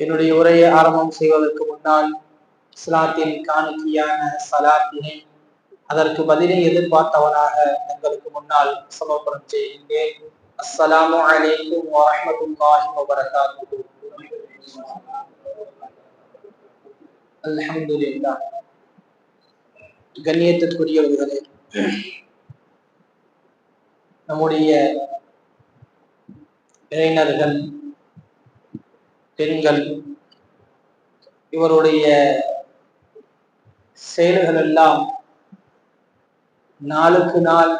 என்னுடைய உரையை ஆரம்பம் செய்வதற்கு முன்னால் இஸ்லாத்தின் காணிக்கையான சலாத்தினை அதற்கு பதிலை எதிர்பார்த்தவனாக எங்களுக்கு முன்னால் சமர்ப்பணம் செய்கின்றேன். அஸ்ஸலாமு அலைக்கும் வரஹ்மத்துல்லாஹி வபரகாத்துஹு. அல்ஹம்துலில்லாஹ். கண்ணியத்திற்குரியவர்களே நம்முடைய இளைஞர்கள் பெண்கள் இவருடைய செயல்கள் எல்லாம் நாளுக்கு நாள்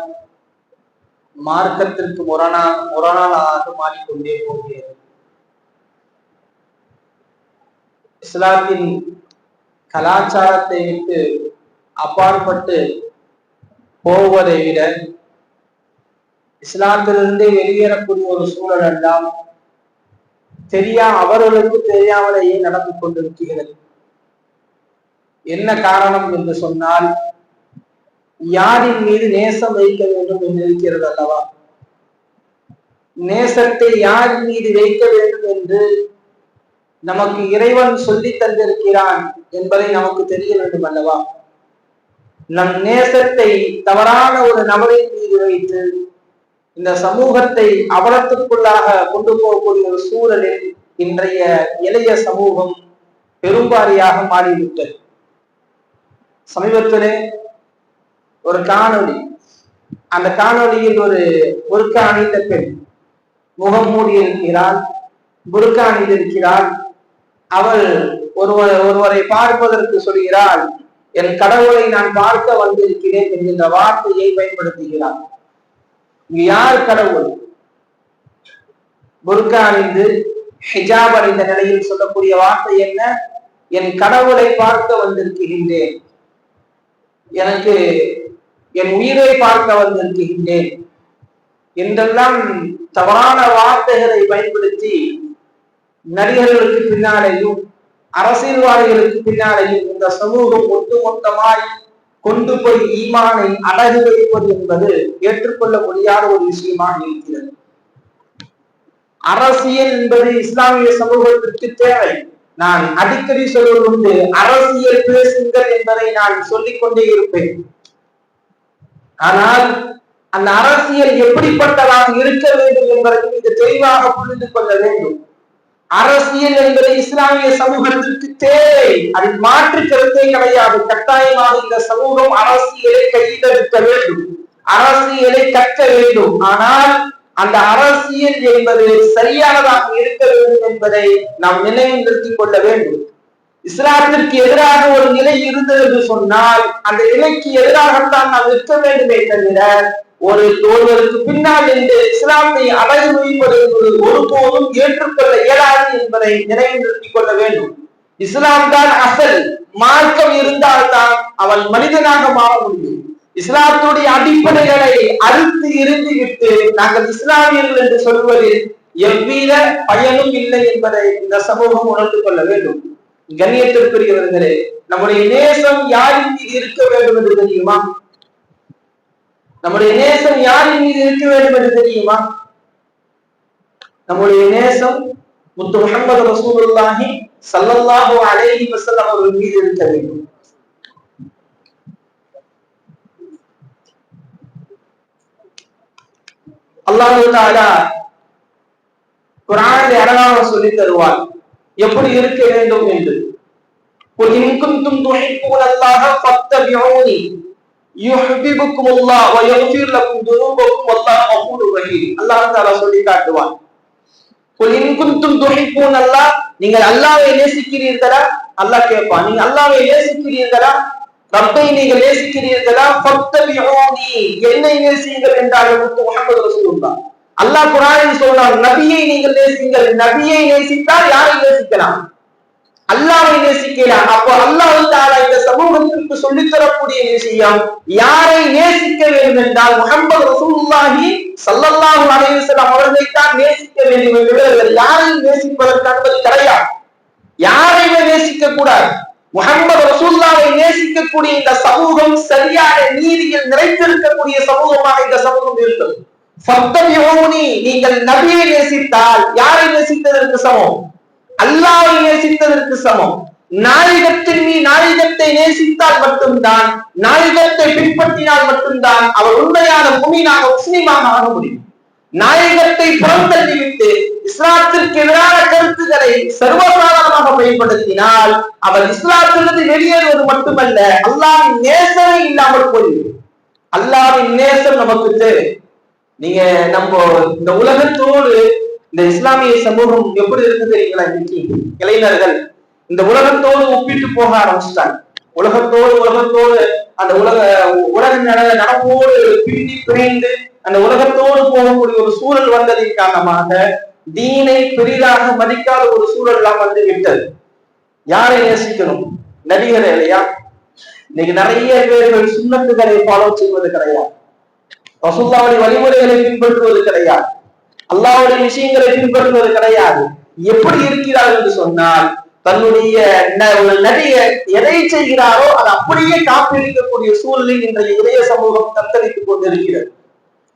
மார்க்கத்திற்கு முரணா முரணாளாக மாறிக்கொண்டே போகிறது. இஸ்லாத்தின் கலாச்சாரத்தை விட்டு அப்பாற்பட்டு போவதை விட இஸ்லாத்திலிருந்து வெளியேறக்கூடிய ஒரு சூழல் எல்லாம் தெரியா அவர்களுக்கு தெரியாமலேயே நடந்து கொண்டிருக்கிறது என்ன காரணம் என்று சொன்னால் யாரின் மீது நேசம் வைக்க வேண்டும் என்று இருக்கிறது அல்லவா? நேசத்தை யார் மீது வைக்க வேண்டும் என்று நமக்கு இறைவன் சொல்லி தந்திருக்கிறான் என்பதை நமக்கு தெரிய வேண்டும் அல்லவா? நம் நேசத்தை தவறான ஒரு நபரின் மீது வைத்து இந்த சமூகத்தை அவலத்துக்குள்ளாக கொண்டு போகக்கூடிய ஒரு சூழலில் இன்றைய இளைய சமூகம் பெரும்பாரியாக மாறிவிட்டது. சமீபத்திலே ஒரு காணொளி அந்த காணொளியில் ஒரு புருக்கா அணிந்த பெண் முகம் மூடி இருக்கிறாள் புருக்கா அணிந்திருக்கிறாள் அவள் ஒருவர் ஒருவரை பார்ப்பதற்கு சொல்கிறாள் என் கடவுளை நான் பார்க்க வந்திருக்கிறேன் என்கின்ற வார்த்தையை பயன்படுத்துகிறாள். இங்க யார் கடவுள்? புர்கா அணிந்து ஹிஜாப் அணிந்த நிலையில் சொல்லக்கூடிய வார்த்தை என்ன? என் கடவுளை பார்க்க வந்திருக்கின்றேன். எனக்கு என் உயிரை பார்க்க வந்திருக்கின்றேன். என்றெல்லாம் தவறான வார்த்தைகளை பயன்படுத்தி நடிகர்களுக்கு பின்னாலேயும் அரசியல்வாதிகளுக்கு பின்னாலேயும் இந்த சமூகம் ஒட்டுமொத்தமாய் கொண்டு போய் ஈமானை அடகு வைப்பது என்பது ஏற்றுக்கொள்ள முடியாத ஒரு விஷயமாக இருக்கிறது. அரசியல் என்பது இஸ்லாமிய சமூகத்திற்கு தேவை. நான் அடிக்கடி சொல்வது உண்டு அரசியல் பேசுங்கள் என்பதை நான் சொல்லிக் கொண்டே இருப்பேன். ஆனால் அந்த அரசியல் எப்படிப்பட்டதாக இருக்க வேண்டும் என்பதை இது தெளிவாக புரிந்து கொள்ள வேண்டும். அரசியல் என்பது இஸ்லாமிய சமூகத்திற்கு தேவை. அதில் மாற்று கருத்தே கிடையாது. கட்டாயமாக இந்த சமூகம் அரசியலை கையிலெடுக்க வேண்டும். அரசியலை கற்க வேண்டும். ஆனால் அந்த அரசியல் என்பது சரியானதாக இருக்க வேண்டும் என்பதை நாம் நினைவில் நிறுத்திக் கொள்ள வேண்டும். இஸ்லாத்திற்கு எதிராக ஒரு நிலை இருந்தது என்று சொன்னால் அந்த நிலைக்கு எதிராகத்தான் நாம் இருக்க வேண்டுமே தவிர ஒரு ஒருவருக்கு பின்னால் இருந்து இஸ்லாத்தை அடகு வைப்பது என்பது ஒருபோதும் ஏற்றுக்கொள்ள இயலாது என்பதை நினைவு நிறுத்திக் கொள்ள வேண்டும். இஸ்லாம் தான் அசல் மார்க்கம் இருந்தால்தான் அவன் மனிதனாக மாற முடியும். இஸ்லாத்துடைய அடிப்படைகளை அறுத்து இருந்து விட்டு நாங்கள் இஸ்லாமியர்கள் என்று சொல்வதில் எவ்வித பயனும் இல்லை என்பதை இந்த சமூகம் உணர்ந்து கொள்ள வேண்டும். கண்ணியத்திற்குரியவர்களே நம்முடைய நேசம் யாரின் மீது இருக்க வேண்டும் என்று தெரியுமா? நம்முடைய நேசம் யாரின் மீது இருக்க வேண்டும் என்று தெரியுமா நம்முடைய நேசம் முத்து முகமது ரசூலுல்லாஹி சல்லல்லாஹு அலைஹி வஸல்லம் அவர்கள் மீது இருக்க வேண்டும் அல்லாஹு தாலா குரானில் அழகாக சொல்லி தருவார் எப்படி இருக்க வேண்டும் என்று قل إن كنتم تحبون الله فاتبعوني யுஹ்பிபுக்கும் அல்லாஹ் வ யக்ஃபிர் லக்கும் துனூபக்கும் வல்லாஹ் கஃபூருர் அல்லாஹ் தஆலா சொல்லி காட்டுவான். குல் இன் குன்தும் துஹிப்பூன் அல்லாஹ் நேசிக்கிறீர்களா? அல்லாஹ் கேட்பான். நீங்கள் அல்லாஹ்வை நேசிக்கிறீர்களா? ரப்பை நீங்கள் நேசிக்கிறீர்களா? ஃபத்தபியூனி என்னை நேசியுங்கள் என்றார் முத்து முஹம்மது ரசூலுல்லாஹ். அல்லாஹ் குர்ஆனில் சொல்றான் நபியை நீங்கள் நேசிங்கள் நபியை நேசித்தால் யாரை நேசிக்கலாம்? அல்லாவை நேசிக்கலாம். அப்போ அல்லாஹ் தாரா இந்த சமூகத்திற்கு சொல்லித் தரக்கூடிய விஷயம் யாரை நேசிக்க வேண்டும் என்றால் முகமது ரசூல்லாஹி சல்லல்லாஹு அலைஹி அவர்களைத்தான் தான் நேசிக்க வேண்டும் என்று யாரையும் நேசிப்பதற்கு அனுமதி கிடையாது. யாரையுமே நேசிக்க கூடாது? முகமது ரசூல்லாவை நேசிக்கக்கூடிய இந்த சமூகம் சரியான நீதியில் நிறைந்திருக்கக்கூடிய சமூகமாக இந்த சமூகம் இருக்கிறது. சப்தமியோனி நீங்கள் நபியை நேசித்தால் யாரை நேசித்ததற்கு சமம்? அல்லாவை நேசித்ததற்கு சமம். நாயகத்தின் நீ நாயகத்தை நேசித்தால் மட்டும்தான் நாயகத்தை பின்பற்றினால் மட்டும்தான் அவர் உண்மையான முமீனாக முஸ்லீமாக ஆக முடியும். நாயகத்தை புறந்தள்ளிவிட்டு இஸ்லாத்திற்கு எதிரான கருத்துக்களை சர்வசாதாரணமாக பயன்படுத்தினால் அவர் இஸ்லாத்திலிருந்து வெளியேறுவது மட்டுமல்ல அல்லாவின் நேசமே இல்லாமல் போய்விடும். அல்லாவின் நேசம் நமக்கு தேவை. நீங்க நம்ம இந்த உலகத்தோடு இந்த இஸ்லாமிய சமூகம் எப்படி இருக்கு தெரியுங்களா இன்னைக்கு இளைஞர்கள் இந்த உலகத்தோடு ஒப்பிட்டு போக ஆரம்பிச்சிட்டாங்க. உலகத்தோடு உலகத்தோடு அந்த உலக உலக நடப்போடு பின்னி பிரிந்து அந்த உலகத்தோடு போகக்கூடிய ஒரு சூழல் வந்ததின் காரணமாக தீனை பெரிதாக மதிக்காத ஒரு சூழல் எல்லாம் வந்து விட்டது. யாரை நேசிக்கணும்? நடிகர் இல்லையா? இன்னைக்கு நிறைய பேர்கள் சுண்ணத்துகளை ஃபாலோ செய்வது கிடையாது. ரசூல்லாவுடைய வழிமுறைகளை பின்பற்றுவது கிடையாது. அல்லாவுடைய விஷயங்களை பின்பற்றுவது கிடையாது. எப்படி இருக்கிறார் என்று சொன்னால் தன்னுடைய நடிகை எதை செய்கிறாரோ அது அப்படியே காப்பிருக்கக்கூடிய சூழலில் இன்றைய இளைய சமூகம் தத்தளித்துக் கொண்டிருக்கிறது.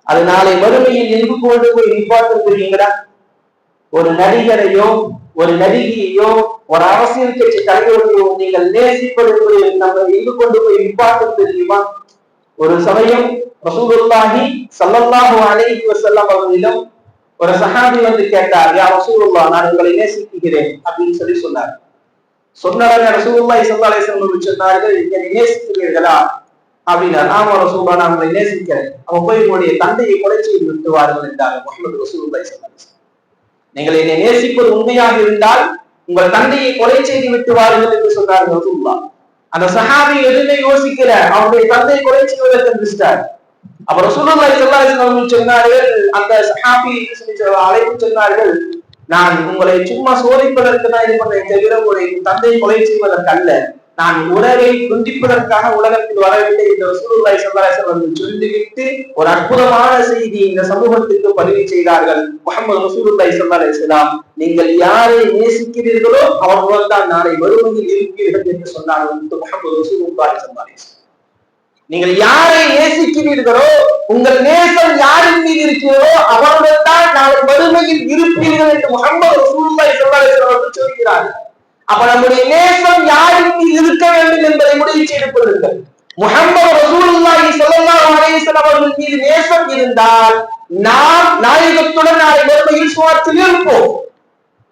அது நாளை வறுமையில் எங்கு கொண்டு போய் நிப்பாட்டிருக்கிறீங்களா ஒரு நடிகரையோ ஒரு நடிகையோ ஒரு அரசியல் கட்சி தலைவர்களையோ நீங்கள் நேசிப்பது நம்ம எங்கு கொண்டு போய் நிப்பாட்டும் தெரியுமா? ஒரு சமயம் ரசூலுல்லாஹி சல்லல்லாஹு அலைஹி வஸல்லம் அவர்களிடம் ஒரு சஹாபி வந்து கேட்டார் யா ரசூலுல்லா நான் உங்களை நேசிக்கிறேன் அப்படின்னு சொல்லி சொன்னார். சொன்னாங்க ரசூலுல்லாஹி ஸல்லல்லாஹு அலைஹி வஸல்லம் சொன்னார்கள் என்னை நேசிக்கிறீர்களா? அப்படின்னா ஆமா ரசூலுல்லா நான் உங்களை நேசிக்கிறேன். அவன் போய் உங்களுடைய தந்தையை கொலை செய்து விட்டுவார்கள் என்றார் முகமது ரசூலுல்லாஹி ஸல்லல்லாஹு நீங்கள் என்னை நேசிப்பது உண்மையாக இருந்தால் உங்கள் தந்தையை கொலை செய்து விட்டுவார்கள் என்று சொன்னார் ரசூல்லா அந்த சஹாபி எதுவுமே யோசிக்கிற அவருடைய தந்தை கொலை செய்வதற்கு இருந்துட்டார் அப்ப ரசூலுல்லாஹி ஸல்லல்லாஹு அலைஹி சொன்னார்கள் அந்த சஹாபி அழைப்பு சொன்னார்கள் நான் உங்களை சும்மா சோதிப்பதற்கு தான் இது பண்ணேன் தவிர உங்களை தந்தை கொலை செய்வதற்கு அல்ல. நான் உலகை துண்டிப்பதற்காக உலகத்தில் வரவில்லை இந்த ரசூலுல்லாஹி ஸல்லல்லாஹு அலைஹி வஸல்லம் சொல்லிவிட்டு ஒரு அற்புதமான செய்தி இந்த சமூகத்திற்கு பதிவு செய்தார்கள். முகமது ரசூலுல்லாஹி ஸல்லல்லாஹு அலைஹி வஸல்லம் நீங்கள் யாரை நேசிக்கிறீர்களோ அவர்கள் தான் நாளை வறுமையில் இருப்பீர்கள் என்று சொன்னார்கள். முகமது ரசூலுல்லாஹி ஸல்லல்லாஹு அலைஹி நீங்கள் யாரை நேசிக்கிறீர்களோ உங்கள் நேசம் யாரின் மீது இருக்கிறதோ அவருடன் தான் நாளை வறுமையில் இருப்பீர்கள் என்று முகமது ரசூலுல்லாஹி ஸல்லல்லாஹு அலைஹி அப்ப நம்முடைய நேசம் யாரின் மீது இருக்க வேண்டும் என்பதை முடிவு செய்து கொள்ளுங்கள். முகமது ரசூலுல்லாஹி ஸல்லல்லாஹு அலைஹி வஸல்லம் அவர்கள் மீது நேசம் இருந்தால் நாம் நாயகத்துடன் நாளை வறுமையில் சுவாரத்தில் இருப்போம்.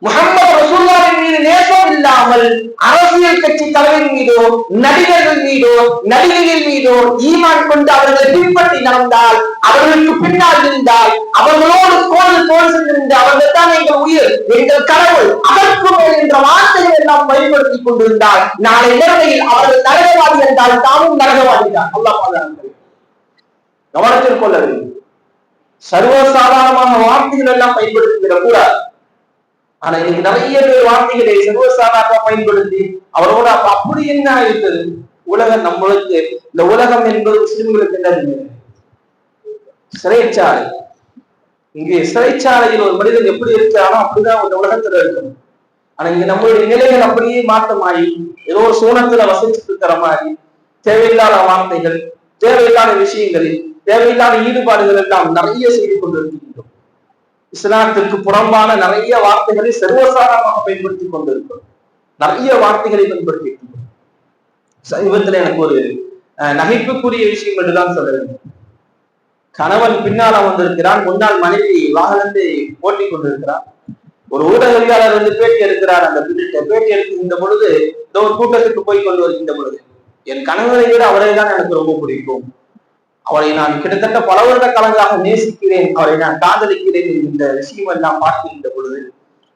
முகமது ரசூல்லாவின் மீது நேசம் இல்லாமல் அரசியல் கட்சி தலைவரின் மீதோ நடிகர்கள் மீதோ நடிகைகள் மீதோ ஈமான் கொண்டு அவர்களை பின்பற்றி நடந்தால் அவர்களுக்கு பின்னால் இருந்தால் அவர்களோடு கோடு தோல் சென்றிருந்த அவர்கள் தான் எங்கள் உயிர் எங்கள் கடவுள் அதற்கு மேல் என்ற வார்த்தைகள் எல்லாம் பயன்படுத்திக் கொண்டிருந்தால் நாளை நிலைமையில் அவர்கள் நரகவாதி என்றால் தாமும் நரகவாதி தான். அல்லாஹ் கவனத்தில் கொள்ள வேண்டும். சர்வசாதாரணமான வார்த்தைகள் எல்லாம் பயன்படுத்திவிடக் கூடாது. ஆனா இன்னைக்கு நிறைய பேர் வார்த்தைகளை சர்வசாதாரணமா பயன்படுத்தி அவரோட அப்படி என்ன ஆயிட்டது? உலகம் நம்மளுக்கு இந்த உலகம் என்பது முஸ்லிம்களுக்கு என்ன சிறைச்சாலை. இங்கே சிறைச்சாலையில் ஒரு மனிதன் எப்படி இருக்கிறானோ அப்படிதான் இந்த உலகத்துல இருக்கணும். ஆனா இங்க நம்மளுடைய நிலைகள் அப்படியே மாற்றமாயி ஏதோ ஒரு சோனத்துல வசிச்சுட்டு இருக்கிற மாதிரி தேவையில்லாத வார்த்தைகள் தேவையில்லாத விஷயங்களில் தேவையில்லாத ஈடுபாடுகள் எல்லாம் நிறைய செய்து கொண்டிருக்கின்றோம். இஸ்லாத்திற்கு புறம்பான நிறைய வார்த்தைகளை சர்வசாதாரணமாக பயன்படுத்திக் கொண்டிருக்கிறோம். நிறைய வார்த்தைகளை பயன்படுத்தி சமீபத்துல எனக்கு ஒரு நகைப்புக்குரிய விஷயம் என்றுதான் சொல்ல வேண்டும். கணவன் பின்னால வந்திருக்கிறான் முன்னாள் மனைவி வாகனத்தை ஓட்டி கொண்டிருக்கிறான். ஒரு ஊடகவியாளர் வந்து பேட்டி எடுக்கிறார் அந்த பேட்டி எடுக்கின்ற பொழுது இந்த ஒரு கூட்டத்துக்கு போய் கொண்டு வருகின்ற பொழுது என் கணவரை விட அவரை தான் எனக்கு ரொம்ப பிடிக்கும். அவரை நான் கிட்டத்தட்ட பல வருட காலங்களாக நேசிக்கிறேன் அவரை நான் காதலிக்கிறேன் இந்த விஷயம் எல்லாம் பார்க்கின்ற பொழுது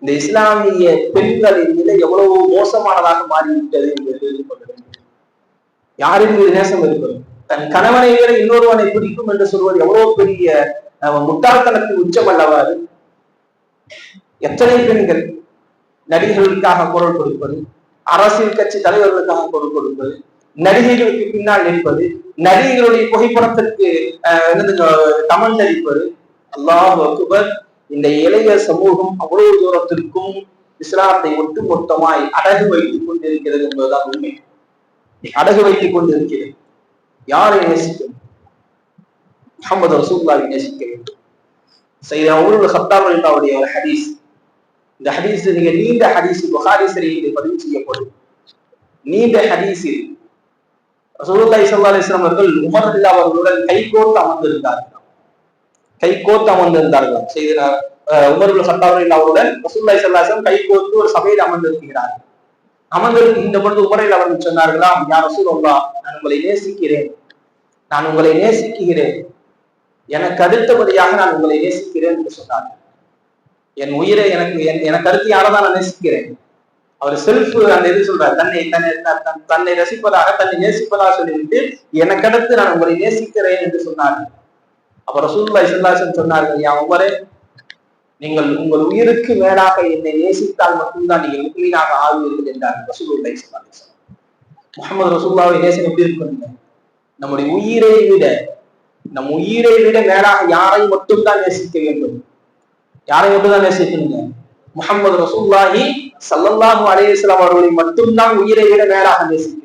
இந்த இஸ்லாமிய பெண்களின் நிலை எவ்வளவு மோசமானதாக மாறிவிட்டது என்று தெரிந்து யாரின் மீது நேசம் இருக்கிறது? தன் கணவனை விட இன்னொருவனை பிடிக்கும் என்று சொல்வது எவ்வளவு பெரிய முட்டாள்தனத்தின் உச்சம் அல்லவாறு எத்தனை பெண்கள் நடிகர்களுக்காக குரல் கொடுப்பது அரசியல் கட்சி தலைவர்களுக்காக குரல் கொடுப்பது நடிகைகளுக்கு பின்னால் நிற்பது நடிகைகளுடைய புகைப்படத்திற்கு கமெண்ட் அளிப்பது அல்லாஹ் அக்பர் இந்த இளைய சமூகம் அவ்வளவு தூரத்திற்கும் இஸ்லாத்தை ஒட்டுமொத்தமாய் அடகு வைத்துக் கொண்டிருக்கிறது என்பதுதான் உண்மை. அடகு வைத்துக் கொண்டிருக்கிறது. யாரை நேசிக்கும்? முகமது ரசூல்லாவை நேசிக்க வேண்டும் செய்த ஊழல் ஹத்தாப் ஒரு ஹதீஸ். இந்த ஹதீஸ் நீங்க நீண்ட ஹதீஸ் புகாரி சரியில் பதிவு செய்யப்படும். நீண்ட ஹதீஸில் ரசூலுல்லாஹி ஸல்லல்லாஹு அவர்கள் உமர் ரலியல்லாஹு அவர்களுடன் கைகோர்த்து அமர்ந்திருந்தார்கள். கைகோர்த்து அமர்ந்திருந்தார்கள். செய்த உமர் சட்டாவில் அவருடன் ரசூலுல்லாஹி ஸல்லல்லாஹு கை வஸல்லம் கைகோர்த்து ஒரு சபையில் அமர்ந்திருக்கிறார்கள். இந்த பொழுது உமரில் அவர்கள் சொன்னார்களாம் யார் ரசூலுல்லாஹ் நான் உங்களை நேசிக்கிறேன். நான் உங்களை நேசிக்கிறேன். எனக்கு அடுத்தபடியாக நான் உங்களை நேசிக்கிறேன் என்று சொன்னார்கள். என் உயிரை எனக்கு எனக்கு அடுத்து யாரதான் நான் நேசிக்கிறேன். அவர் செல்ஃப் அந்த இது சொல்றாரு தன்னை தன்னை தன்னை ரசிப்பதாக தன்னை நேசிப்பதாக சொல்லிவிட்டு எனக்கு அடுத்து நான் உங்களை நேசிக்கிறேன் என்று சொன்னார்கள். அப்ப ரசூல்லா இசல்லாசன் சொன்னார்கள் யா உமரே நீங்கள் உங்கள் உயிருக்கு மேலாக என்னை நேசித்தால் மட்டும்தான் நீங்கள் முக்மீனாக ஆகுவீர்கள் என்றார் ரசூல்லா இசல்லாசன் முகமது ரசூல்லாவை நேசம் எப்படி இருக்கணும் நம்முடைய உயிரை விட நம் உயிரை விட மேலாக யாரை மட்டும்தான் நேசிக்க வேண்டும்? யாரை மட்டும்தான் நேசிக்கணுங்க முகமது ரசூல்லாஹி சல்லல்லாஹு அலையம் அவர்களை மட்டும்தான் உயிரை விட மேலாக நேசிக்க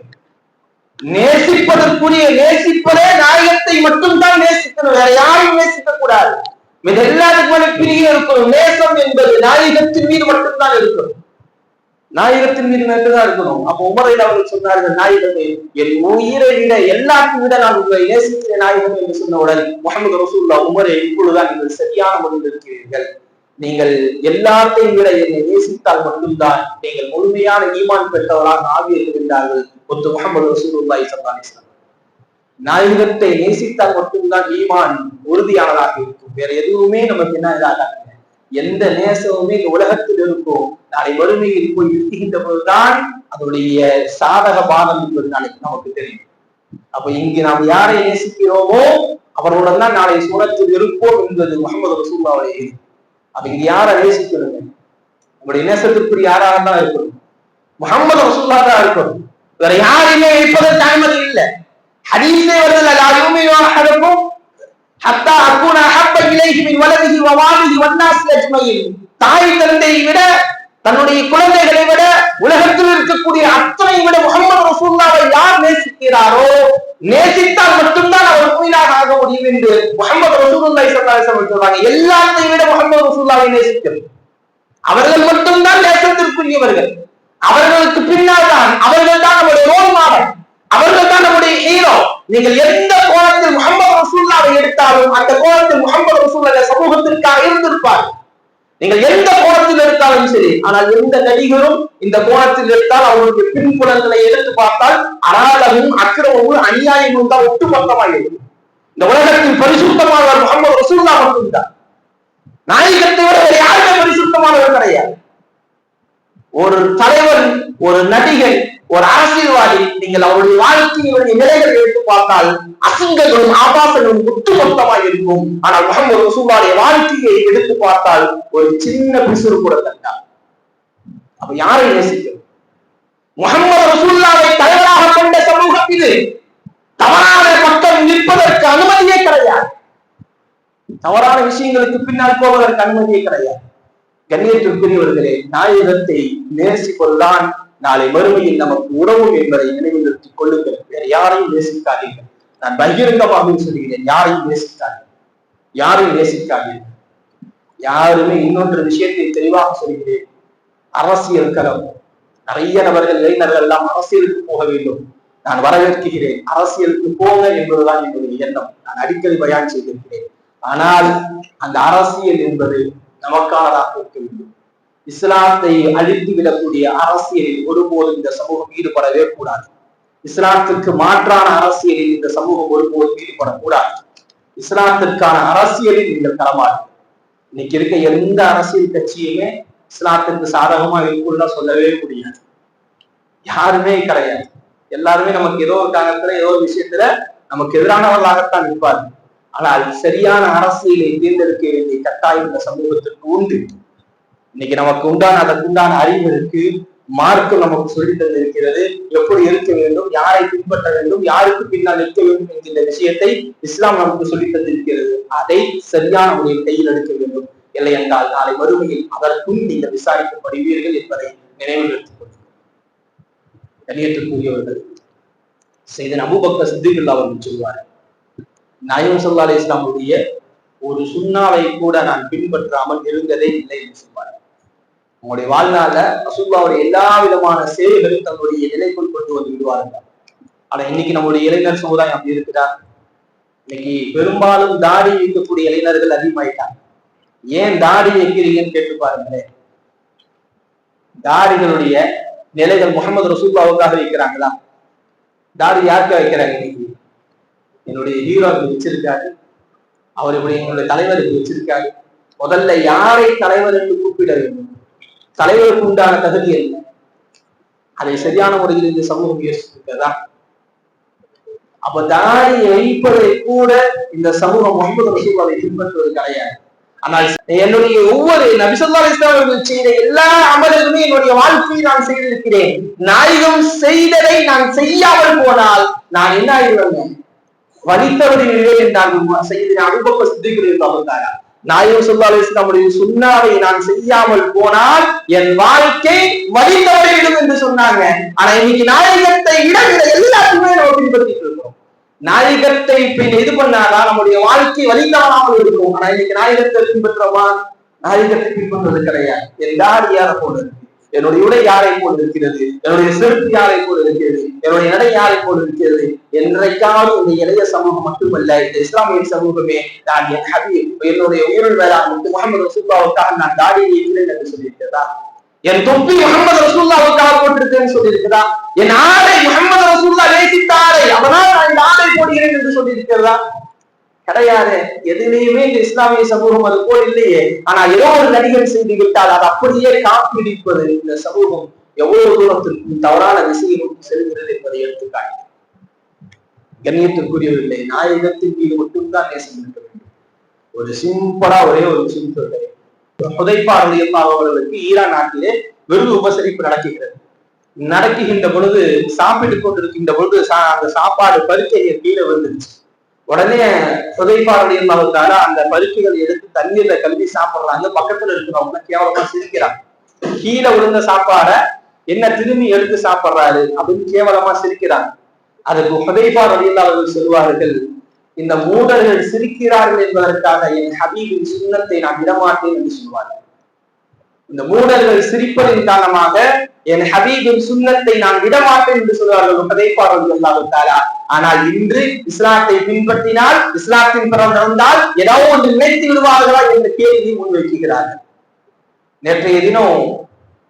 நேசிப்பதற்குரிய நேசிப்பதே நாயகத்தை மட்டும்தான் நேசிக்கணும். வேற யாரையும் நேசிக்க கூடாது. மிக எல்லாத்துக்கும் பிரிவு இருக்கணும். நேசம் என்பது நாயகத்தின் மீது மட்டும்தான் இருக்கணும். நாயகத்தின் மீது மட்டும்தான் இருக்கணும். அப்ப உமரையில் அவர்கள் சொன்னார்கள் நாயகமே என் உயிரை விட எல்லாத்தையும் விட நான் உங்களை நேசிக்கிற நாயகம் என்று சொன்ன உடனே முகமது ரசூல்லா உமரை இப்பொழுதுதான் நீங்கள் சரியான முறையில் இருக்கிறீர்கள். நீங்கள் எல்லாத்தையும் விட என்னை நேசித்தால் மட்டும்தான் நீங்கள் முழுமையான ஈமான் பெற்றவராக ஆவீர்கள் என்றார்கள் ஒத்து முகமது ரசூலுல்லாய் ஸல்லல்லாஹு நாயகத்தை நேசித்தால் மட்டும்தான் ஈமான் உறுதியானதாக இருக்கும். வேற எதுவுமே நமக்கு என்ன இதாக எந்த நேசமுமே இந்த உலகத்தில் இருக்கும். நாளை வறுமையில் போய் இருக்கின்ற போதுதான் அதனுடைய சாதக பாதம் என்பது நாளைக்கு நமக்கு தெரியும். அப்ப இங்கு நாம் யாரை நேசிக்கிறோமோ அவர்களுடன் தான் நாளை சூழத்தில் இருப்போம் என்பது முகமது ரசூல்லாவுடைய அப்ப யார யாரை நேசிக்கணுங்க உங்களுடைய நேசத்திற்குரிய யாராக தான் இருக்கணும் முகமது ரசூல்லா தான் இருக்கணும் வேற யாரையுமே இருப்பதற்கு அனுமதி இல்லை. ஹதீஸே வருதல் லா யூமினு ஹத்தா அகுன அஹப்ப இலைஹி வலதிஹி வ வாலிஹி தாய் தந்தையை விட தன்னுடைய குழந்தைகளை விட உலகத்தில் இருக்கக்கூடிய அத்தனை விட முகமது ரசூல்லாவை யார் நேசிக்கிறாரோ நேசித்தால் மட்டும்தான் அவர் மூமினாக ஆக முடியும் என்று முகமது ரசூலுல்லாஹி ஸல்லல்லாஹு அலைஹி வஸல்லம் சொல்றாங்க. எல்லாத்தையும் விட முகமது ரசூலுல்லாஹி நேசிக்கிறது அவர்கள் மட்டும்தான் நேசத்திற்குரியவர்கள் அவர்களுக்கு பின்னால் தான் அவர்கள் தான் நம்முடைய ரோல் மாடல் அவர்கள் தான் நம்முடைய ஹீரோ நீங்கள் எந்த கோணத்தில் முகமது ரசூல்லாவை எடுத்தாலும் அந்த கோணத்தில் முகமது ரசூல்லா சமூகத்திற்காக இருந்திருப்பார் நீங்கள் எந்த கோணத்தில் எடுத்தாலும் சரி ஆனால் எந்த நடிகரும் இந்த கோணத்தில் எடுத்தால் அவர்களுடைய பின்புலங்களை எடுத்து பார்த்தால் அராளமும் அக்கிரமும் அநியாயமும் தான் ஒட்டுமொத்தமாக இருக்கும் இந்த உலகத்தில் பரிசுத்தமானவர் முகமது ரசூல்லா மட்டும்தான். நாயகத்தை விட வேறு யாருமே பரிசுத்தமானவர் கிடையாது. ஒரு தலைவன் ஒரு நடிகை ஒரு அரசியல்வாதி நீங்கள் அவருடைய வாழ்க்கையினுடைய நிலைகளை எடுத்து பார்த்தால் அசிங்கங்களும் ஆபாசங்களும் ஒட்டுமொத்தமாக இருக்கும். ஆனால் முகமது ரசூல்லாவுடைய வாழ்க்கையை எடுத்து பார்த்தால் ஒரு சின்ன பிசுறு கூட தந்தார் அப்ப யாரை நேசிக்கும் முகமது ரசூல்லாவை தலைவராக கொண்ட சமூகம் இது தவறான பக்கம் நிற்பதற்கு அனுமதியே கிடையாது. தவறான விஷயங்களுக்கு பின்னால் போவதற்கு அனுமதியே கிடையாது. கண்ணியத்திற்குரியவர்களே நாயகத்தை நேசிப்பதுதான் நாளை மறுமையில் நமக்கு உறவும் என்பதை நினைவில் நிறுத்திக் கொள்ளுங்கள். வேற யாரையும் நேசிக்காதீர்கள். நான் பகிரங்கமாக சொல்கிறேன் யாரையும் நேசிக்காதீர்கள். யாரையும் நேசிக்காதீர்கள். யாருமே இன்னொன்று விஷயத்தை தெளிவாக சொல்கிறேன். அரசியல் களம். நிறைய நபர்கள் இளைஞர்கள் எல்லாம் அரசியலுக்கு போக வேண்டும். நான் வரவேற்கிறேன். அரசியலுக்கு போங்க என்பதுதான் என்னுடைய எண்ணம். நான் அடிக்கடி பயான் செய்திருக்கிறேன். ஆனால் அந்த அரசியல் என்பது நமக்கானதாக இருக்க வேண்டும். இஸ்லாத்தை அழித்து விடக்கூடிய அரசியலில் ஒருபோதும் இந்த சமூகம் ஈடுபடவே கூடாது. இஸ்லாத்துக்கு மாற்றான அரசியலில் இந்த சமூகம் ஒருபோதும் ஈடுபடக்கூடாது. இஸ்லாத்திற்கான அரசியலில் நீங்கள் தரமாறு இன்னைக்கு இருக்க எந்த அரசியல் கட்சியுமே இஸ்லாத்திற்கு சாதகமா இருக்கும்னா சொல்லவே முடியாது. யாருமே கிடையாது. எல்லாருமே நமக்கு ஏதோ ஒரு காலத்துல ஏதோ ஒரு விஷயத்துல நமக்கு எதிரானவர்களாகத்தான் இருப்பாரு ஆனால் சரியான அரசியலை தேர்ந்தெடுக்க வேண்டிய கட்டாயம் இந்த சமூகத்திற்கு உண்டு. இன்னைக்கு நமக்கு உண்டான அதற்கு உண்டான அறிவு இருக்கு மார்க்கம் நமக்கு சொல்லி தந்திருக்கிறது. எப்படி இருக்க வேண்டும் யாரை பின்பற்ற வேண்டும் யாருக்கு பின்னால் நிற்க வேண்டும் என்கின்ற விஷயத்தை இஸ்லாம் நமக்கு சொல்லி தந்திருக்கிறது. அதை சரியான முறையில் கையில் எடுக்க வேண்டும். இல்லை என்றால் நாளை மறுமையில் அதற்கும் நீங்கள் விசாரிக்கப்படுவீர்கள் என்பதை நினைவில் எடுத்துக் கொள்ளுங்கள். கண்ணியத்திற்குரியவர்கள் செய்த நபுபக்க சித்திகள் அவர்கள் சொல்வார் நாயம் சல்லா அலி இஸ்லாமுடைய ஒரு சுண்ணாவை கூட நான் பின்பற்றாமல் இருந்ததே இல்லை என்று சொல்வார். உங்களுடைய வாழ்நாள்ல ரசூல்லாவுடைய எல்லா விதமான சேவைகளும் தன்னுடைய நிலைக்குள் கொண்டு வந்து விடுவார்கள் ஆனா இன்னைக்கு நம்முடைய இளைஞர் சமுதாயம் அப்படி இருக்குதா? இன்னைக்கு பெரும்பாலும் தாடி வைக்கக்கூடிய இளைஞர்கள் அதிகமாயிட்டாங்க. ஏன் தாடி வைக்கிறீங்கன்னு கேட்டு பாருங்களேன். தாடிகளுடைய நிலைகள் முகமது ரசூல்லாவுக்காக வைக்கிறாங்களா தாடி யாருக்கா வைக்கிறாங்க இன்னைக்கு? என்னுடைய ஹீரோக்கு வச்சிருக்காரு அவர் இப்படி எங்களுடைய தலைவருக்கு வச்சிருக்காரு முதல்ல யாரை தலைவர் என்று கூப்பிட வேண்டும்? தலைவருக்கு உண்டான தகுதி என்ன? அதை சரியான முறையில் இந்த சமூகம் யோசிச்சிருக்கதா அப்ப தாடி எரிப்பதை கூட இந்த சமூகம் முகமது அதை பின்பற்றுவது கிடையாது. ஆனால் என்னுடைய ஒவ்வொரு நபிசல்லா இஸ்லாமர்கள் செய்த எல்லா அமலருமே என்னுடைய வாழ்க்கையை நான் செய்திருக்கிறேன். நாயகம் செய்ததை நான் செய்யாமல் போனால் நான் என்ன ஆகிடுவேன் வலித்தவர்கள் என்றால் செய்த அனுபவ சித்திகள் நாயகம் சொல்லா இஸ்லாமுடைய சுண்ணாவை நான் செய்யாமல் போனால் என் வாழ்க்கை வலித்தவர்களிடம் என்று சொன்னாங்க. ஆனா இன்னைக்கு நாயகத்தை இடம் எல்லாத்துக்குமே நம்ம பின்பற்றிட்டு இருக்கோம். நாயகத்தை பின் இது பண்ணாதான் நம்முடைய வாழ்க்கை வலிக்காமல் இருக்கும். ஆனா இன்னைக்கு நாயகத்தை பின்பற்றோமா நாயகத்தை பின்பற்றுவது கிடையாது. எல்லாரும் யார போல இருக்கு. என்னுடைய உடை யாரை போல் இருக்கிறது? என்னுடைய செருப்பு யாரை போல் இருக்கிறது? என்னுடைய நடை யாரை போல் இருக்கிறது? என்றைக்காவது இந்த இளைய சமூகம் மட்டுமல்ல இந்த இஸ்லாமிய சமூகமே நான் என் ஹபி என்னுடைய உயிரில் வேளாண் முகமது ரசூல்லாவுக்காக நான் தாடியை இருக்கிறேன் என்று சொல்லியிருக்கிறதா? என் தொப்பி முகமது ரசூல்லாவுக்காக போட்டிருக்கேன்னு சொல்லியிருக்கிறதா? என் ஆடை முகமது ரசூல்லா நேசித்த ஆடை அவனால் நான் இந்த ஆடை போடுகிறேன் என்று சொல்லியிருக்கிறதா? கிடையாது. எதுலையுமே இந்த இஸ்லாமிய சமூகம் அது போல் இல்லையே. ஆனா ஏதோ ஒரு நடிகர் செய்து விட்டால் அது அப்படியே காப்பிடிப்பது இந்த சமூகம் எவ்வளவு தூரத்திற்கும் தவறான விஷயம் செல்கிறது என்பதை எடுத்துக்காட்டு. கண்ணியத்திற்குரியவில்லை நாயகத்தின் மீது மட்டும்தான் நேசம் இருக்க வேண்டும். ஒரு சிம்பிளா ஒரே ஒரு விஷயம் சொல்றேன். புதைப்பாளர் அவர்களுக்கு ஈரான் நாட்டிலே விருது உபசரிப்பு நடக்குகிறது நடக்குகின்ற பொழுது சாப்பிட்டு கொண்டிருக்கின்ற பொழுது அந்த சாப்பாடு பருக்கையை கீழே வந்துருச்சு உடனே புதைப்பாளர் மகத்தால அந்த பருப்புகள் எடுத்து தண்ணீர்ல கழுவி சாப்பிடுறாங்க பக்கத்துல இருக்கிறவங்க கேவலமா சிரிக்கிறாங்க. கீழே விழுந்த சாப்பாட என்ன திரும்பி எடுத்து சாப்பிடுறாரு அப்படின்னு கேவலமா சிரிக்கிறாங்க. அதுக்கு புதைப்பாளர் அவர்கள் சொல்வார்கள் இந்த மூடர்கள் சிரிக்கிறார்கள் என்பதற்காக என் ஹபீபின் சுண்ணத்தை நான் விடமாட்டேன் என்று சொல்வார்கள். இந்த மூடர்கள் சிரிப்பதின் காரணமாக என் ஹபீபின் சுண்ணத்தை நான் விடமாட்டேன் என்று சொல்வார்கள் உபதைப்பாளர்கள் அல்லாவிட்டாரா ஆனால் இன்று இஸ்லாத்தை பின்பற்றினால் இஸ்லாத்தின் பிறம் நடந்தால் ஏதாவது ஒன்று நினைத்து விடுவார்களா என்ற கேள்வியை முன்வைக்கிறார்கள். நேற்றைய தினம்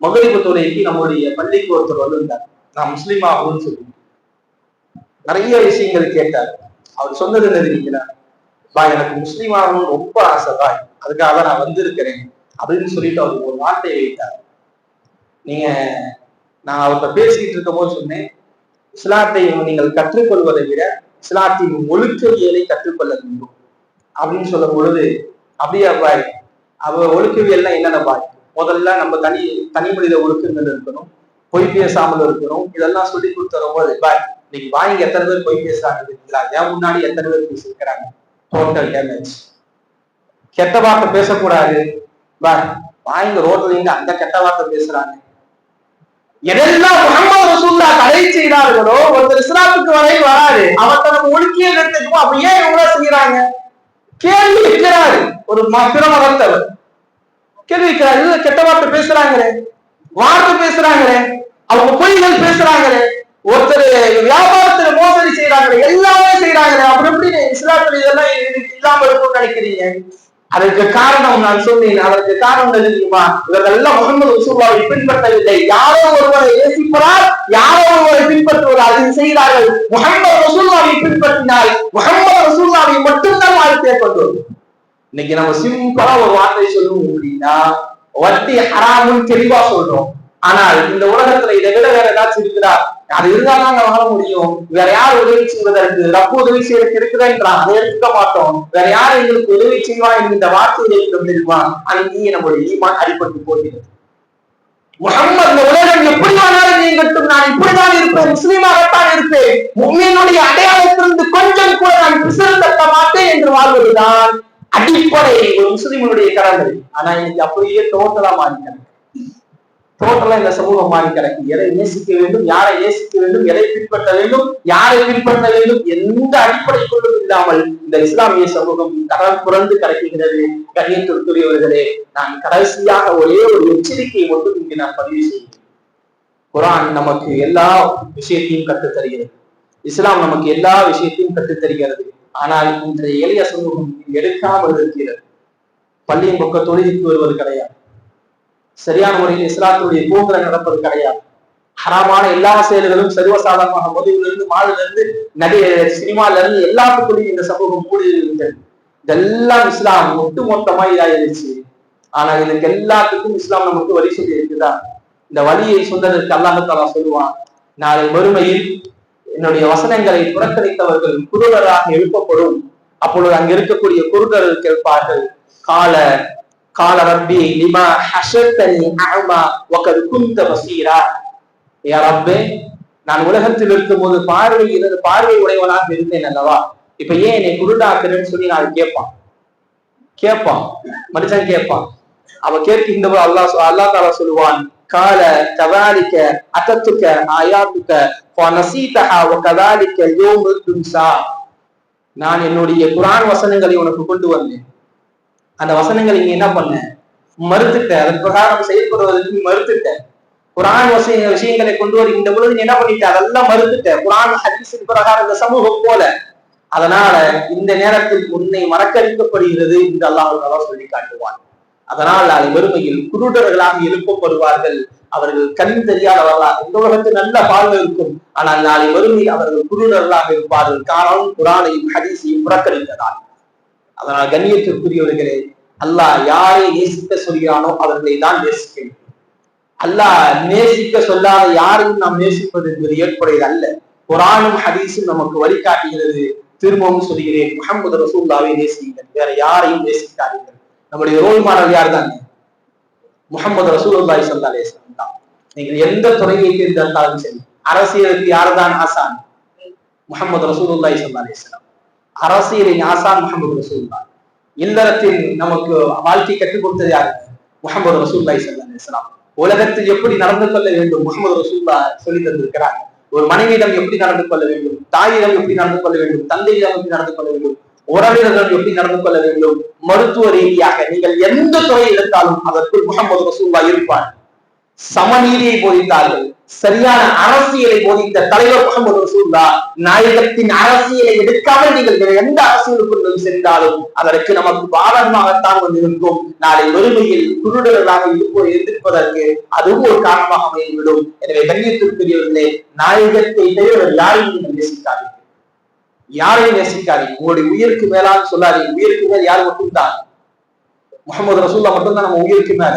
மகளிப்பு துறைக்கு நம்முடைய பள்ளிக்கு ஒருத்தர் வந்திருந்தார். நான் முஸ்லீம் ஆகும்னு சொல்லி. நிறைய விஷயங்கள் கேட்டார். அவர் சொன்னது என்ன தெரியுங்களா? பா எனக்கு முஸ்லீம் ஆகணும்னு ரொம்ப ஆசை. பாய் அதுக்காக நான் வந்திருக்கிறேன். அப்படின்னு சொல்லிட்டு அவர் ஒரு வார்த்தையை வைத்தார் நீங்க நான் அவர்கிட்ட பேசிக்கிட்டு இருக்கும் போது சொன்னேன் இஸ்லாத்தை நீங்கள் கற்றுக்கொள்வதை விட இஸ்லாத்தின் ஒழுக்கவியலை கற்றுக்கொள்ள வேண்டும். அப்படின்னு சொல்லும் பொழுது அப்படியே பாய் அவ ஒழுக்கவியல்லாம் என்னென்ன பாய்? முதல்ல நம்ம தனி தனி மனித ஒழுக்கங்கள் இருக்கணும் பொய் பேசாமல் இருக்கணும் இதெல்லாம் சொல்லி கொடுத்துரும் போது பாய் இன்னைக்கு வாங்கி எத்தனை பேர் பொய் பேசுறாங்க இருக்கீங்களா ஏன் முன்னாடி எத்தனை பேர் பேசிருக்கிறாங்க டோட்டல் டேமேஜ் கெட்ட வார்த்தை பேசக்கூடாது. வாங்க ரோட்ல இங்க அந்த கெட்ட வார்த்தை பேசுறாங்க. எதெல்லாம் முகமது ரசூல்லா தடை செய்தார்களோ ஒருத்தர் இஸ்லாத்துக்கு வரை வராது அவர் தனக்கு ஒழுக்கிய எடுத்துக்கும் அப்ப ஏன் இவங்களா செய்யறாங்க? கேள்வி இருக்கிறாரு ஒரு பிற மதத்தவர் கேள்வி இருக்கிறாரு கெட்ட வார்த்தை பேசுறாங்களே. வார்த்தை பேசுறாங்களே. அவங்க பொய்கள் பேசுறாங்களே. ஒருத்தர் வியாபாரத்துல மோசடி செய்யறாங்களே எல்லாமே செய்யறாங்களே. அப்படி எப்படி இஸ்லாத்துல இதெல்லாம் இல்லாம இருக்கும் நினைக்கிறீங்க? அதற்கு காரணம் நான் சொன்னேன். அதற்கு காரணம் தெரியுமா? இவர்களெல்லாம் முகமது ரசூல்லாவை பின்பற்றவில்லை. யாரோ ஒருவரை நேசிப்பதால் யாரோ ஒருவரை பின்பற்றுவதால் அதை செய்கிறார்கள் முகமது ரசூல்லாவை பின்பற்றினால் முகமது ரசூல்லாவை மட்டும்தான் வாழ்க்கையை கொண்டு இன்னைக்கு நம்ம சிம்பிளா ஒரு வார்த்தை சொல்லுவோம் அப்படின்னா வட்டி ஹராமுன்னு தெளிவா சொல்றோம். ஆனால் இந்த உலகத்துல இதை விட வேற ஏதாச்சும் இருக்குதா? அது இருந்தாலும் வாழ முடியும். வேற யார் உதவி செய்வதற்கு ரப்பு உதவி செய்யறதுக்கு இருக்குதுன்றான் அதை எடுத்துக்க மாட்டோம். வேற யார் எங்களுக்கு உதவி செய்வா இந்த வார்த்தையை தெரியுமா அங்கேயே நம்முடைய ஈமான் அடிபட்டு போகிறது. முகம்மது இந்த உலகம் எப்படி வேணாலும் நீங்கட்டும் நான் இப்படிதான் இருப்பேன் முஸ்லீமாகத்தான் இருப்பேன். உண்மையினுடைய அடையாளத்திலிருந்து கொஞ்சம் கூட நான் பிசல் தட்ட மாட்டேன் என்று வாழ்வதுதான் அடிப்படை ஒரு முஸ்லீமனுடைய கடமை. ஆனா இன்னைக்கு அப்படியே டோட்டலா மாறிட்டாங்க டோட்டலா இந்த சமூகம் மாறி கிடக்கு. எதை நேசிக்க வேண்டும் யாரை நேசிக்க வேண்டும் எதை பின்பற்ற வேண்டும் யாரை பின்பற்ற வேண்டும் எந்த அடிப்படைக்குள்ளும் இல்லாமல் இந்த இஸ்லாமிய சமூகம் கடல் புறந்து கிடைக்கிறது கண்ணியத்திற்குரியவர்களே நான் கடைசியாக ஒரே ஒரு எச்சரிக்கையை மட்டும் இங்கு நான் பதிவு செய்கிறேன். குரான் நமக்கு எல்லா விஷயத்தையும் கற்றுத் தருகிறது இஸ்லாம் நமக்கு எல்லா விஷயத்தையும் கற்றுத் தருகிறது ஆனால் இன்றைய எளிய சமூகம் எடுக்காமல் இருக்கிறது. பள்ளியின் பக்கம் தொழிலுக்கு வருவது கிடையாது. சரியான முறையில் இஸ்லாத்துடைய போக்குல நடப்பது கிடையாது. ஹராமான எல்லா செயல்களும் சர்வசாதாரணமாக மதுவில இருந்து மாடுல இருந்து நடிகை சினிமால இருந்து எல்லாத்துக்குள்ளயும் இந்த சமூகம் மூடி இருந்தது இதெல்லாம் இஸ்லாம் ஒட்டு மொத்தமா இதாயிருச்சு. ஆனா இதுக்கு எல்லாத்துக்கும் இஸ்லாம் நமக்கு வழி சொல்லி இருக்குதா இந்த வழியை சொன்னதற்கு அல்லாஹாலா சொல்லுவான் நாளை மறுமையில் என்னுடைய வசனங்களை புறக்கணித்தவர்கள் குருடராக எழுப்பப்படும். அப்பொழுது அங்க இருக்கக்கூடிய குருடர்கள் கேட்பார்கள் கால கால ரப்பி லிமா ஹஷத்தனி அஅமா வகத் குந்த வசீரா யா ரப்பே நான் உலகத்தில் இருக்கும்போது பார்வை எனது பார்வை உடையவனாக இருந்தேன் அல்லவா? இப்ப ஏன் என்னை குருடாக்குறேன்னு சொல்லி நான் கேட்பான். கேட்பான். மனுஷன் கேட்பான். அவ கேட்கின்ற அல்லாஹ் அல்லா அல்லாஹ் தாலா சொல்லுவான் கால கதாலிக்க அத்தத்துக்க ஆயாத்துக்க ஃபனசீதஹா வகதாலிக்க யௌமு துன்சா நான் என்னுடைய குரான் வசனங்களை உனக்கு கொண்டு வந்தேன். அந்த வசனங்களை நீ என்ன பண்ண? மறுத்துட்ட. அதன் பிரகாரம் செயல்படுவதற்கு நீ மறுத்துட்ட. குரான் வச விஷயங்களை கொண்டு வருகின்ற பொழுது நீ என்ன பண்ணிட்ட? அதெல்லாம் மறுத்துட்ட. குரான் ஹதீஸின் பிரகாரம் இந்த சமூகம் போல. அதனால இந்த நேரத்தில் உன்னை மறக்கடிக்கப்படுகிறது என்று அல்லாஹ் சொல்லி காட்டுவான். அதனால் நாளை வறுமையில் குருடர்களாக எழுப்பப்படுவார்கள். அவர்கள் கண் தெரியாதவர்களாக இந்த உலகத்தில் நல்ல பார்வை இருக்கும். ஆனால் நாளை வறுமையில் அவர்கள் குருடர்களாக இருப்பார்கள். காரணம் குரானையும் ஹதீஸையும் புறக்கணித்ததால். அதனால் கண்ணியத்திற்குரியவர்களே அல்லாஹ் யாரை நேசிக்க சொல்கிறானோ அவர்களை தான் நேசிக்க வேண்டும் அல்லாஹ் நேசிக்க சொல்லாத யாரையும் நாம் நேசிப்பது என்பது ஏற்புடையது அல்ல. குரானும் ஹதீஸும் நமக்கு வழிகாட்டுகிறது. திரும்பவும் சொல்கிறேன் முகமது ரசூல்லாவை நேசியுங்கள். வேற யாரையும் நேசிக்காதீர்கள். நம்முடைய ரோல் மாடல் யார் தான் முகமது ரசூல்லாய் ஸல்லல்லாஹு தான். நீங்கள் எந்த துறையை தேர்ந்தெடுத்தாலும் சரி அரசியலுக்கு யார்தான் ஆசான்? முகமது ரசூல்லாய் ஸல்லல்லாஹு அலைஹி அரசியலின் ஆசான் முகமது ரசூல்லா இல்லறத்தில் நமக்கு வாழ்க்கை கற்றுக் கொடுத்தது யாரு? முகமது ரசூல்லாய் சல்லாம் உலகத்தில் எப்படி நடந்து கொள்ள வேண்டும்? முகமது ரசூல்லா சொல்லி தந்திருக்கிறார் ஒரு மனைவியிடம் எப்படி நடந்து கொள்ள வேண்டும்? தாயிடம் எப்படி நடந்து கொள்ள வேண்டும்? தந்தையிடம் எப்படி நடந்து கொள்ள வேண்டும்? உறவினர்கள் எப்படி நடந்து கொள்ள வேண்டும்? மருத்துவ ரீதியாக நீங்கள் எந்த துறை எடுத்தாலும் அதற்குள் முகமது ரசூல்லா இருப்பார். சமநீதியை போதித்தார்கள். சரியான அரசியலை போதித்த தலைவர் முகமது ரசூல்லா நாயகத்தின் அரசியலை எடுக்காமல் நீங்கள் வேற எந்த அரசியலுக்குள்ளும் சென்றாலும் அதற்கு நமக்கு பாதகமாகத்தான் வந்திருக்கும் நாளை வறுமையில் குருடர்களாக இருப்போ எதிர்ப்பதற்கு அதுவும் ஒரு காரணமாக அமைந்துவிடும். எனவே கண்ணியத்திற்குரியவர்களே நாயகத்தை தவிர யாரையும் நீங்கள் நேசிக்காதீர்கள். யாரையும் நேசிக்காதீங்க உங்களுடைய உயிருக்கு மேலான்னு சொல்லாதீங்க உயிருக்கு மேல் யார் மட்டும்தான்? முகமது ரசூல்லா மட்டும்தான் நம்ம உயிருக்கு மேல.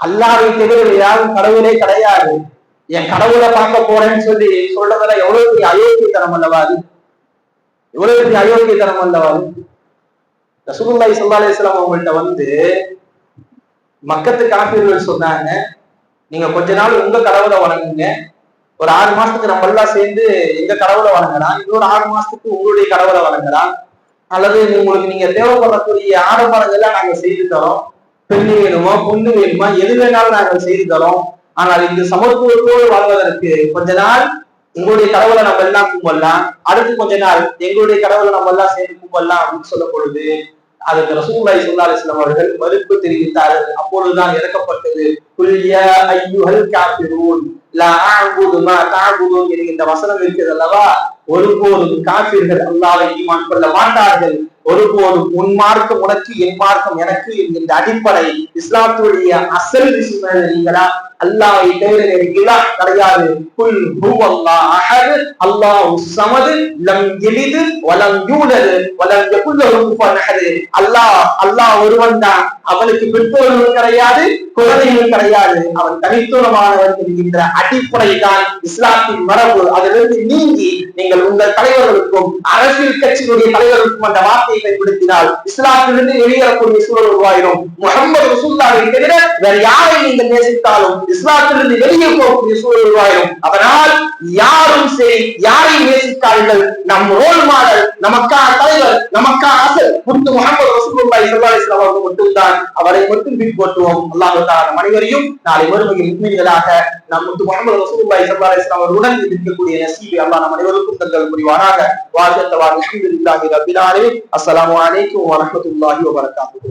அல்லாவை தவிர யாரும் கடவுளே கிடையாது. என் கடவுளை பார்க்க போறேன்னு சொல்லி சொல்றதுல எவ்வளவு பெரிய அயோக்கியத்தனம் அல்லவா அது? எவ்வளவு பெரிய அயோக்கியத்தனம் அல்லவா அது? ரசூலுல்லாஹி ஸல்லல்லாஹு அவங்கள்ட்ட வந்து மக்கத்து காப்பீர்கள் சொன்னாங்க நீங்க கொஞ்ச நாள் உங்க கடவுளை வணங்குங்க. ஒரு ஆறு மாசத்துக்கு நம்ம எல்லாம் சேர்ந்து எங்க கடவுளை வணங்கலாம் இன்னொரு ஆறு மாசத்துக்கு உங்களுடைய கடவுளை வணங்கலாம் அல்லது உங்களுக்கு நீங்க தேவைப்படக்கூடிய ஆடம்பரங்கள்லாம் நாங்க செய்து தரோம். பெண்ணு வேணுமா பொண்ணு வேணுமா? எது வேணாலும் நாங்கள் செய்து தரோம். ஆனால் இந்த சமத்துவத்தோடு வாழ்வதற்கு கொஞ்ச நாள் உங்களுடைய கடவுளை நம்ம எல்லாம் கும்பலாம் அடுத்து கொஞ்ச நாள் எங்களுடைய கடவுளை நம்ம எல்லாம் சேர்ந்து கும்பலாம் அப்படின்னு சொல்லும் பொழுது அதுக்கு ரசூலுல்லாஹி ஸல்லல்லாஹு அலைஹி அவர்கள் மறுப்பு தெரிவித்தார்கள். அப்பொழுதுதான் இறக்கப்பட்டது. குல்யா ஐயுஹல் காஃபிரூன். என்கின்ற வசனம் இருக்கிறது அல்லவா? ஒருபோதும் காப்பீர்கள் அல்லாவை ஈமான் கொள்ள மாட்டார்கள். ஒருபோதும் உன் மார்க்கம் உனக்கு என் மார்க்கம் எனக்கு என்கின்ற அடிப்படை இஸ்லாத்துடைய அசல் விஷயங்களை நீங்களா அல்லாஹ் தவிர வேறு கிடையாது. குல் ஹுவல்லாஹ் அஹது. அல்லாஹ் சமது லம் எளிது வலம் யூலது வலம் யகுல் குஃபுவன் அல்லாஹ் அல்லாஹ் ஒருவன் தான். அவனுக்கு பெற்றோர்கள் கிடையாது குழந்தைகள் கிடையாது. அவன் தனித்துவமானவன் என்கின்ற அடிப்படை தான் இஸ்லாத்தின் மரபு. அதிலிருந்து நீங்கி நீங்கள் உங்கள் தலைவர்களுக்கும் அரசியல் கட்சியினுடைய தலைவர்களுக்கும் அந்த வார்த்தையை பயன்படுத்தினால் இஸ்லாத்திலிருந்து வெளியேறக்கூடிய சூழல் உருவாயிரும் முகமது ரசூல்லாவை தவிர வேற யாரை நீங்கள் நேசித்தாலும் இஸ்லாத்திலிருந்து வெளியே போகக்கூடிய சூழல் உருவாயிரும் அதனால் யாரும் சரி யாரை நேசித்தார்கள் நம் ரோல் மாடல் நமக்கான தலைவர் நமக்கான அசல் முத்து முகமது ரசூலுல்லாஹி ஸல்லல்லாஹு அலைஹி வஸல்லம் அவர்கள் மட்டும்தான். அவரை மட்டும் பின்பற்றுவோம் அல்லாஹ் தஆலா நம் அனைவரையும் நாளை மறுமையில் முக்மீன்களாக நம் முத்து முகமது ரசூலுல்லாஹி ஸல்லல்லாஹு அலைஹி வஸல்லம் அவர்களுடன் இருக்கக்கூடிய நசீபை அல்லாஹ் நம் அனைவருக்கும் தங்கள் புரிவானாக. வாழ்க்கை அல்ஹம்துலில்லாஹி ரப்பில் ஆலமீன். அஸ்ஸலாமு அலைக்கும் வ ரஹ்மத்துல்லாஹி வ வபரகாத்துஹு.